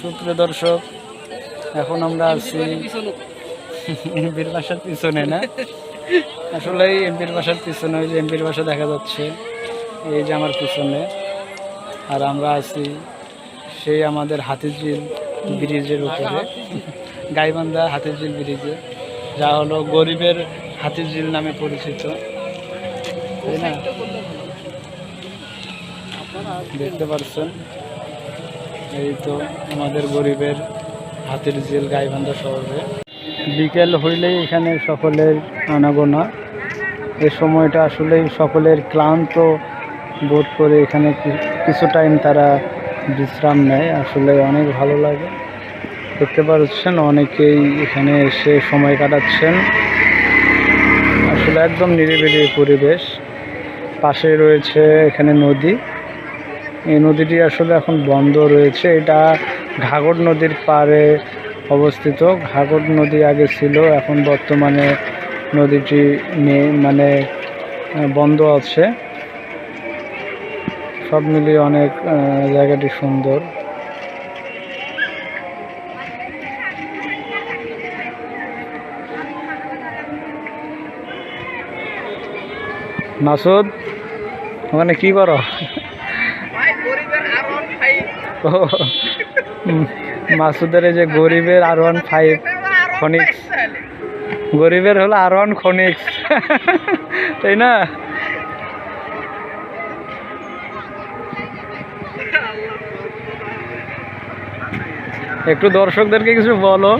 সুপ্রিয় দর্শক, এখন আমরা আছি এমপির বাসার পিছনে, না? আসলে এমপির বাসার পিছনে, ওই যে এমপির বাসা দেখা যাচ্ছে, এই যে আমার পিছনে। আর আমরা আছি সেই আমাদের হাতিঝিল ব্রিজের উপরে। গাইবান্ধা হাতিঝিল ব্রিজে, যা হলো গরিবের হাতিঝিল নামে পরিচিত। তাই না? দেখতে পাচ্ছেন এই তো আমাদের গরিবের হাতির ঝিল গাইবান্ধা শহরে। বিকেল হইলেই এখানে সকলের আনাগোনা। এ সময়টা আসলেই সকলের ক্লান্ত বোধ করে এখানে কিছু টাইম তারা বিশ্রাম নেয়। আসলে অনেক ভালো লাগে। দেখতে পাচ্ছেন অনেকেই এখানে এসে সময় কাটাচ্ছেন। আসলে একদম নিরিবিলি পরিবেশ। পাশে রয়েছে এখানে নদী। এই নদীটি আসলে এখন বন্ধ রয়েছে। এটা ঘাগর নদীর পাড়ে অবস্থিত। ঘাগর নদী আগে ছিল, এখন বর্তমানে নদীটি নেই মানে বন্ধ আছে। সব মিলিয়ে অনেক জায়গাটি সুন্দর। মাসুদ, ওখানে কি করো? মাসুদের এই যে গরিবের আর ওয়ান ফাইভ ফনিক্স গরিবের হলো আর ওয়ান ফনিক্স তাই না? একটু দর্শকদেরকে কিছু বলো।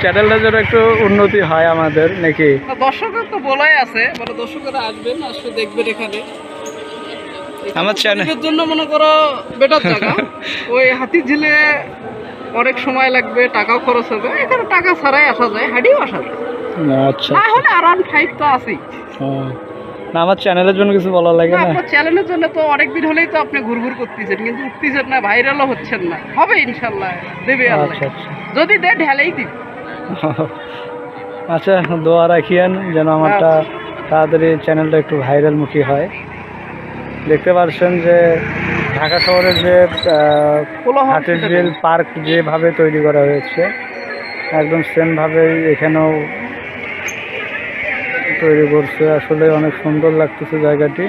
চ্যানেলটা যেন একটু উন্নতি হয় আমাদের, নাকি? দর্শকের তো বলাই আছে মানে দর্শকেরা আসবেন, আসলে দেখবেন এখানে। আমার চ্যানেল এর জন্য মনে করো বেটার জায়গা ওই হাতি ঝিলে অনেক সময় লাগবে টাকাও খরচ হবে। এখানে টাকা ছাড়াই আসা যায় হাঁটিও আসা যায়। আচ্ছা। না হলে আরাম ফাইভ তো আছেই। না আমার চ্যানেলের জন্য কিছু বলা লাগে না আপনার চ্যানেলের জন্য তো অনেক দিন হলেই তো আপনি ঘুরঘুর করতেছেন কিন্তু উঠতেছেন না ভাইরালও হচ্ছেন না। হবে ইনশাল্লাহ দেবে আল্লাহ আচ্ছা আচ্ছা। যদি দে ঢেলেই দিন আচ্ছা দোয়া রাখিয়েন যেন আমারটা তাড়াতাড়ি চ্যানেলটা একটু ভাইরাল মুখী হয়। দেখতে পাচ্ছেন যে ঢাকা শহরের যে হাটের রেল পার্ক যেভাবে তৈরি করা হয়েছে একদম সেমভাবেই এখানেও তৈরি করছে। আসলে অনেক সুন্দর লাগতেছে জায়গাটি।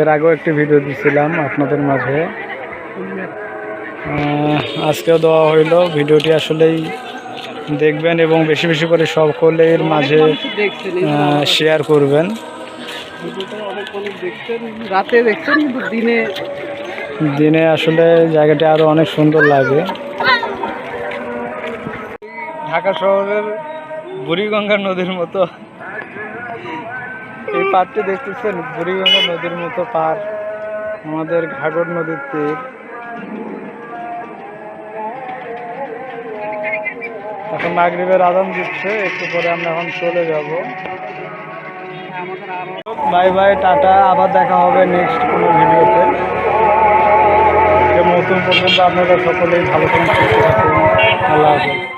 এর আগেও একটি ভিডিও দিছিলাম আপনাদের মাঝে। আজকেও দেওয়া হইল। ভিডিওটি আসলেই দেখবেন এবং বেশি বেশি করে সকলের মাঝে শেয়ার করবেন। রাতে দেখছেন দিনে দিনে আসলে জায়গাটি আরও অনেক সুন্দর লাগে। ঢাকা শহরের বুড়িগঙ্গা নদীর মতো। এই পাড়টি দেখতেছেন বুড়িগঙ্গা নদীর মতো পার আমাদের ঘাগর নদীর তীর। মাগরিবের আদান দিচ্ছে, একটু পরে আমরা এখন চলে যাব। বাই বাই, টাটা, আবার দেখা হবে নেক্সট কোনো ভিডিওতে। নতুন পর্যন্ত আপনারা সকলেই ভালো করে আল্লাহ হাফেজ।